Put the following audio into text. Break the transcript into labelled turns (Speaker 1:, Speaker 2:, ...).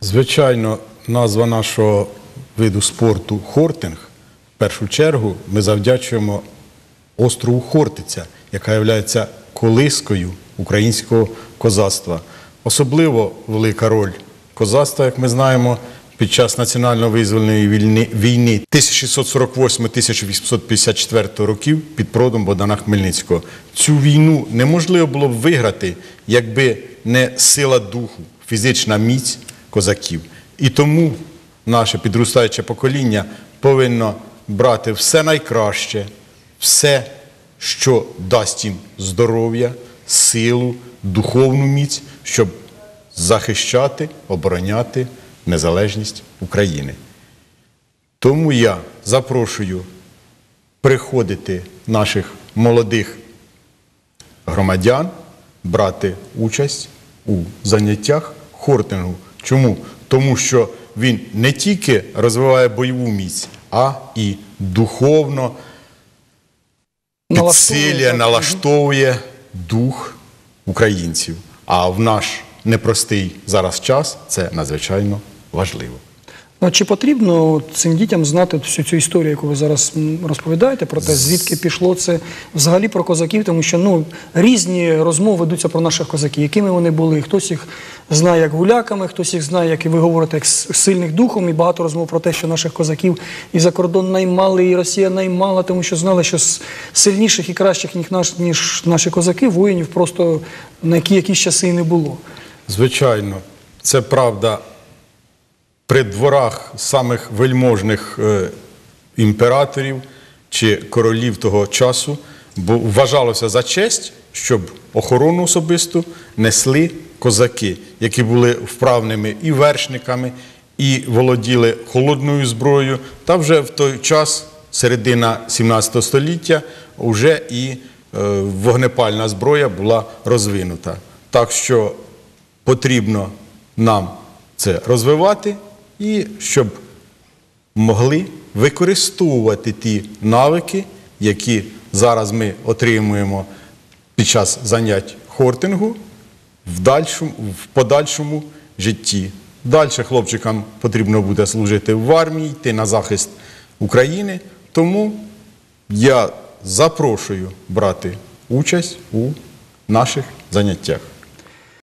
Speaker 1: Звичайно, назва нашого виду спорту хортинг. В першу чергу ми завдячуємо острову Хортиця, яка є колискою українського козацтва. Особливо велика роль козацтва, як ми знаємо, під час національно-визвольної війни 1648-1854 років під продом Богдана Хмельницького. Цю війну неможливо було б виграти, якби не сила духу, фізична міць козаків. І тому наше підростаюче покоління повинно брати все найкраще, все, що дасть їм здоров'я, силу, духовну міць, щоб захищати, обороняти незалежність України. Тому я запрошую приходити наших молодих громадян брати участь у заняттях хортингу. Чому? Тому що він не тільки розвиває бойову міць, а і духовно підсилює, налаштовує дух українців. А в наш непростий зараз час це надзвичайно важливо.
Speaker 2: Ну, чи потрібно цим дітям знати всю цю історію, яку ви зараз розповідаєте, про те, звідки пішло це взагалі про козаків, тому що ну, різні розмови ведуться про наших козаків, якими вони були. Хтось їх знає як гуляками, хтось їх знає, як і ви говорите, як сильних духом, і багато розмов про те, що наших козаків і за кордон наймали, і Росія наймала, тому що знали, що с- сильніших і кращих, ніж наші козаки, воїнів просто на які якісь часи і не було.
Speaker 1: Звичайно, це правда. При дворах самих вельможних е, імператорів чи королів того часу бо вважалося за честь, щоб охорону особисту несли козаки, які були вправними і вершниками, і володіли холодною зброєю. Та вже в той час, середина 17 століття, вже і е, вогнепальна зброя була розвинута. Так що потрібно нам це розвивати і щоб могли використовувати ті навики, які зараз ми отримуємо під час занять хортингу в, дальшому, в подальшому житті. Далі хлопчикам потрібно буде служити в армії, йти на захист України. Тому я запрошую брати участь у наших заняттях.